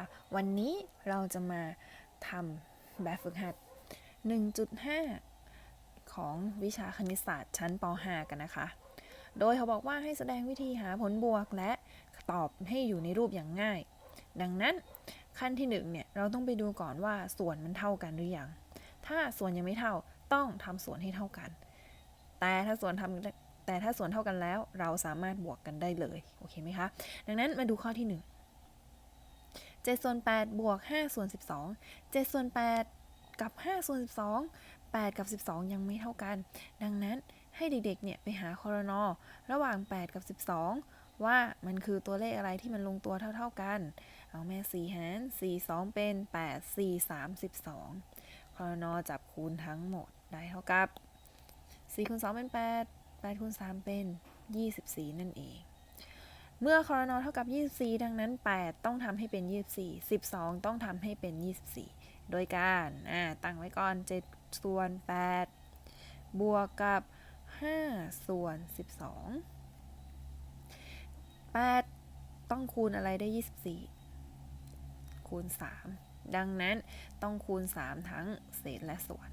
ะวันนี้เราจะมาทำแบบฝึกหัด 1.5 ของวิชาคณิตศาสตร์ชั้นป .5 กันนะคะ โดยเขาบอกว่าให้แสดงวิธีหาผลบวกและตอบให้อยู่ในรูปอย่างง่าย ดังนั้นขั้นที่1เนี่ยเราต้องไปดูก่อนว่าส่วนมันเท่ากันหรือยัง ถ้าส่วนยังไม่เท่าต้องทำส่วนให้เท่ากัน แต่ถ้าส่วนทำแต่ถ้าส่วนเท่ากันแล้ว เราสามารถบวกกันได้เลย โอเคไหมคะ ดังนั้นมาดูข้อที่ 1 7ส่วน8บวก5ส่วน12 7ส่วน8กับ5ส่วน12 8 กับ 12 ยังไม่เท่ากัน ดังนั้นให้เด็กๆ เนี่ยไปหาคอรนอระหว่าง 8 กับ 12 ว่ามันคือตัวเลขอะไรที่มันลงตัวเท่าๆกัน เอาแม่ 4 หาร 4 2 เป็น 8 4 3 12คอรนอจับคูณทั้งหมดได้เท่ากับ 4คูณ2เป็น 8 8คูณ3เป็น 24 นั่นเอง เมื่อคอรนอเท่ากับ 24 ดังนั้น 8 ต้องทำให้เป็น 24 12 ต้องทำให้เป็น 24 โดยการตั้งไว้ก่อน 7 ส่วน 8 บวกกับ 5 ส่วน 12 8 ต้องคูณอะไรได้ 24 คูณ 3 ดังนั้นต้องคูณ 3 ทั้งเศษและส่วน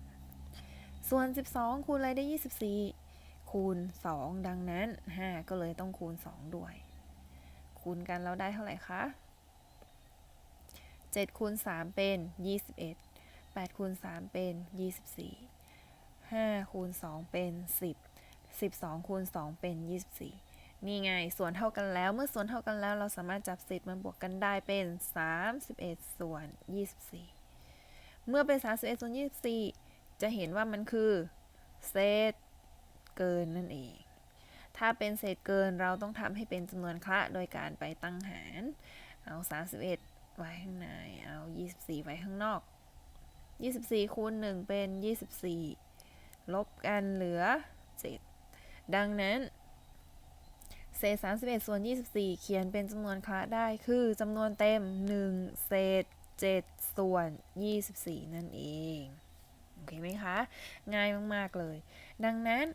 ส่วน 12 คูณอะไรได้ 24 คูณ 2 ดังนั้น 5 ก็เลยต้องคูณ 2 ด้วย คูณกันเราได้เท่าไหร่คะ7คูณ3เป็น 21 8คูณ3เป็น 24 5คูณ2เป็น 10 12คูณ2เป็น 24 นี่ไง ส่วนเท่ากันแล้ว เมื่อส่วนเท่ากันแล้วเราสามารถจับเศษมาบวกกันได้เป็น 31 ส่วน 24 เมื่อเป็น 31 ส่วน 24 จะเห็นว่ามันคือ เศษเกินนั่นเอง ถ้าเป็นเศษเกินเราต้องทำให้เป็นจำนวนคละโดยการไปตั้งหาร เอา 31 ไว้ข้างใน เอา 24 ไว้ข้างนอก 24คูณ1เป็น 24 ลบกันเหลือ 7 ดังนั้น เศษ 31 ส่วน 24 เขียนเป็นจำนวนคละได้คือจำนวนเต็ม 1 เศษ 7 ส่วน 24 นั่นเองโอเคไหมคะ ง่ายมาก ๆ เลย ดังนั้น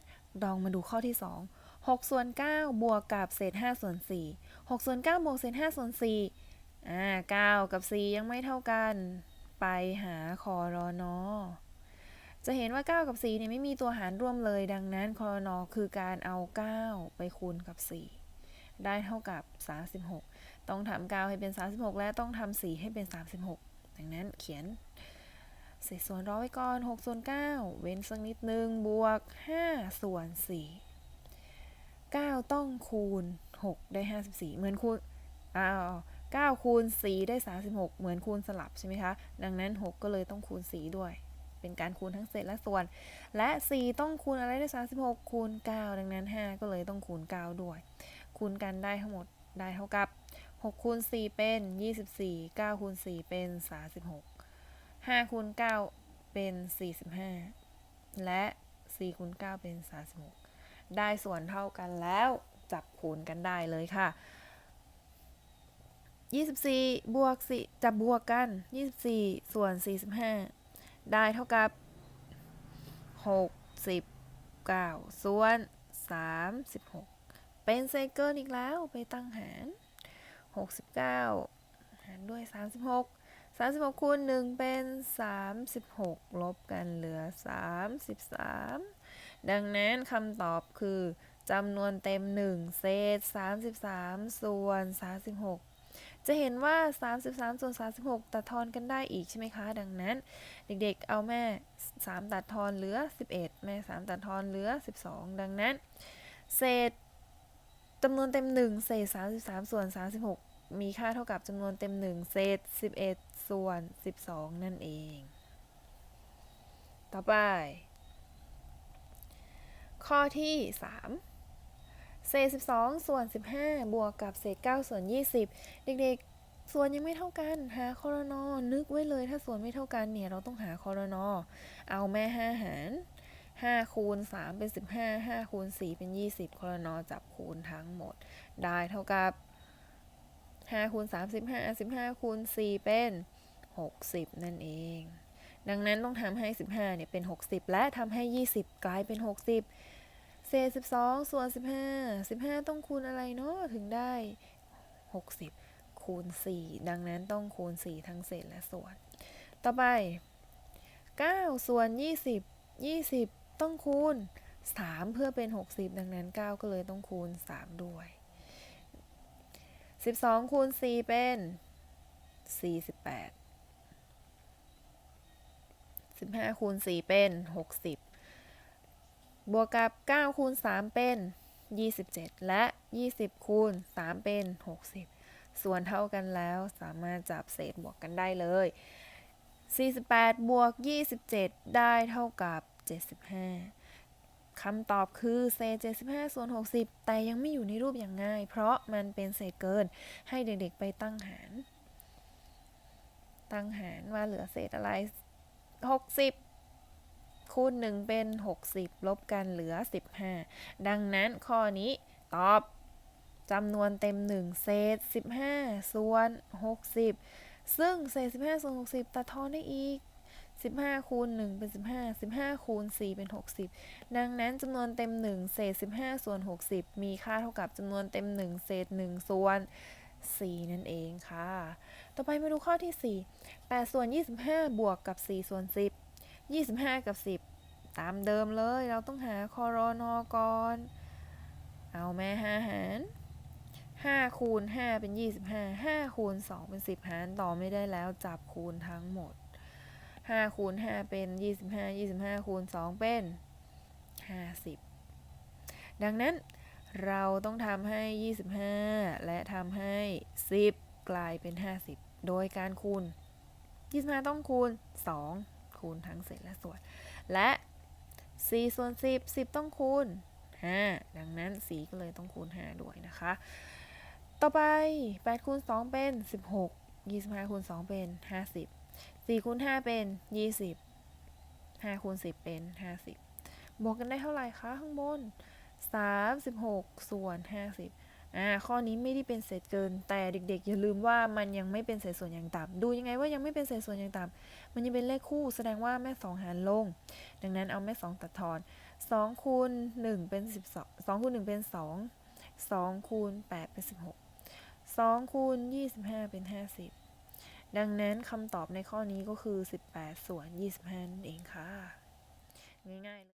ลองมาดูข้อที่ 2 6ส่วน9บวกกับเศษ5ส่วน4 6ส่วน9บวกเศษ5ส่วน4อ่า9กับ 4 ยังไม่เท่ากัน ไปหาคอรอนอจะเห็นว่า 9 กับ4เนี่ยไม่มีตัวหารร่วมเลย ดังนั้นคอรนอคือการเอา 9 ไปคูณกับ 4 ได้เท่ากับ 36 ต้องทำ9ให้เป็น 36 และต้องทำ4ให้เป็น 36 ดังนั้นเขียนเศษส่วนร้อไว้ก่อน6ส่วน9เว้นสักนิดนึงบวก5ส่วน4 9 ต้องคูณ 6 ได้ 54 เหมือนคูณอ้าว9คูณ 4 ได้ 36 เหมือนคูณสลับใช่ไหมคะ ดังนั้น 6 ก็เลยต้องคูณ 4 ด้วย เป็นการคูณทั้งเศษและส่วน และ 4 ต้องคูณอะไรได้ 36 คูณ 9 ดังนั้น 5 ก็เลยต้องคูณ 9 ด้วย คูณกันได้ทั้งหมดได้เท่ากับ6คูณ4เป็น 24 9คูณ4เป็น 36 5คูณ9เป็น 45 และ4คูณ9เป็น 36 ได้ส่วนเท่ากันแล้วจับคูณกันได้เลยค่ะ 24 บวก4จับบวกกัน 24 ส่วน 45 ได้เท่ากับ 69 ส่วน 36 เป็นเศษเกินอีกแล้วไปตั้งหาร 69 หารด้วย 36 36คูณ1เป็น 36 ลบกันเหลือ 33 ดังนั้นคำตอบคือจำนวนเต็ม 1 เศษ 33 ส่วน 36 จะเห็นว่า 33 ส่วน 36 ตัดทอนกันได้อีกใช่ไหมคะ ดังนั้น เด็กๆ เอาแม่ 3 ตัดทอนเหลือ 11 แม่ 3 ตัดทอนเหลือ 12 ดังนั้น เศษจำนวนเต็ม 1 เศษ 33 ส่วน 36 มีค่าเท่ากับจำนวนเต็ม 1 เศษ 11 ส่วน 12 นั่นเอง ต่อไป ข้อที่ 3 เศษ 12 ส่วน 15 บวกกับเศษ 9 ส่วน 20 เด็กๆ ส่วนยังไม่เท่ากัน หาคอรนอนึกไว้เลย ถ้าส่วนไม่เท่ากันเนี่ย เราต้องหาคอรนอเอาแม่ 5 หาร5คูณ3เป็น 15 5คูณ4เป็น 20คอรนอจับคูณทั้งหมด ได้เท่ากับ5คูณ3 15 15คูณ4เป็น 60 นั่นเอง ดังนั้นต้องทำให้ 15เนี่ยเป็น 60 และทำให้ 20 กลายเป็น 60 เศษ 12 ส่วน 15 15 ต้องคูณอะไรเนาะถึงได้ 60 คูณ 4 ดังนั้นต้องคูณ 4 ทั้งเศษและส่วน ต่อไป 9 ส่วน 20 20 ต้องคูณ 3 เพื่อเป็น 60 ดังนั้น 9 ก็เลยต้องคูณ 3 ด้วย 12 คูณ 4 เป็น 48 15คูณ4เป็น 60 บวกกับ 9คูณ3เป็น 27 และ 20คูณ3เป็น 60 ส่วนเท่ากันแล้วสามารถจับเศษบวกกันได้เลย 48 บวก 27 ได้เท่ากับ 75 คำตอบคือเศษ 75 ส่วน 60 แต่ยังไม่อยู่ในรูปอย่างง่าย เพราะมันเป็นเศษเกินให้เด็กๆไปตั้งหาร ตั้งหารว่าเหลือเศษอะไร 60 คูณ 1 เป็น 60 ลบกันเหลือ 15 ดังนั้นข้อนี้ตอบจำนวนเต็ม 1 เศษ 15 ส่วน 60 ซึ่งเศษ 15 ส่วน 60 ตัดทอนได้อีก 15 คูณ 1 เป็น 15 15 คูณ 4 เป็น 60 ดังนั้นจำนวนเต็ม 1 เศษ 15 ส่วน 60 มีค่าเท่ากับจำนวนเต็ม 1 เศษ 1 ส่วน 4 นั่นเองค่ะ ต่อไปมาดูข้อที่ 4 8 ส่วน 25 บวกกับ 4 ส่วน 10 25 กับ 10 ตามเดิมเลย เราต้องหาคอรอนอก่อน เอาแม่ห้าหาร5คูณ5เป็น 25 5คูณ2เป็น 10 หารต่อไม่ได้แล้วจับคูณทั้งหมด 5คูณ5เป็น 25 25คูณ2เป็น 50 ดังนั้น เราต้องทำให้ 25 และทำให้ 10 กลายเป็น 50 โดยการคูณ 25 ต้องคูณ 2 คูณทั้งเศษและส่วน และ 4 ส่วน 10 10 ต้องคูณ 5 ดังนั้น 4 ก็เลยต้องคูณ 5 ด้วยนะคะ ต่อไป 8 คูณ 2 เป็น 16 25 คูณ 2 เป็น 50 4 คูณ 5 เป็น 20 5 คูณ 10 เป็น 50 บวกกันได้เท่าไหร่คะข้างบน 36 ส่วน 50อ่าข้อนี้ไม่ได้เป็นเศษเกิน แต่เด็ก ๆ อย่าลืมว่ามันยังไม่เป็นเศษส่วนอย่างต่ำดูยังไงว่ายังไม่เป็นเศษส่วนอย่างต่ำมันยังเป็นเลขคู่แสดงว่าแม่สองหารลง ดังนั้นเอาแม่สองตัดทอน2คูณ1เป็น12 2คูณ1เป็น 2 2คูณ8เป็น 16 2คูณ25 เป็น 50 ดังนั้นคำตอบในข้อนี้ก็คือ 18 ส่วน 25 นั่นเองค่ะ ง่ายๆ